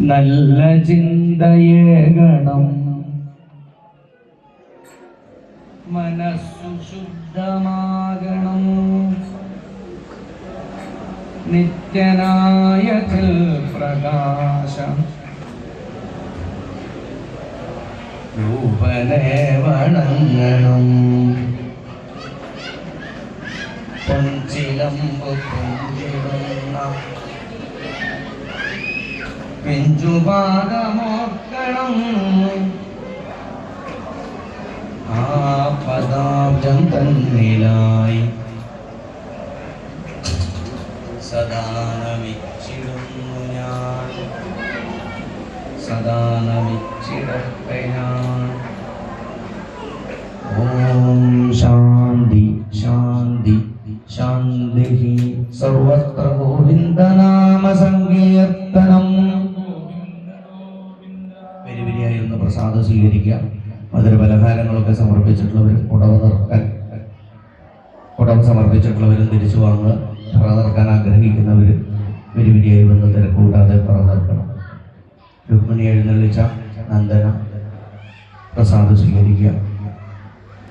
നല്ല ചിന്തയേകണം. മനസ്സു ശുദ്ധമാകണം. നിത്യനായചിൽ പ്രകാശം രൂപനെ വണങ്ങണം. പൊഞ്ചിലമ്പ് പിഞ്ചുപാദമോക്കണം ആ പദാബ്ജം തന്നിലായി. സദാനമിച്ചിടുന്നു ഞാൻ. സദാ നമിച്ചിടട്ടെ ഞാൻ ഓം ശാന്തി ശാന്തി ശാന്തി സർവത്ര ഗോവിന്ദനാമ പ്രസാദം സ്വീകരിക്കുക മധുര പലഹാരങ്ങളൊക്കെ സമർപ്പിച്ചിട്ടുള്ളവരും കുടവ് നിറക്കാൻ കുടവ് സമർപ്പിച്ചിട്ടുള്ളവരും തിരിച്ചു വാങ്ങുക പറ നിറക്കാൻ ആഗ്രഹിക്കുന്നവരും വിരിവിരിയായി വന്ന് തിരക്കൂടാതെ പറ നിറക്കണം. രുക്മിണി എഴുന്നള്ളിച്ച നന്ദന പ്രസാദം സ്വീകരിക്കുക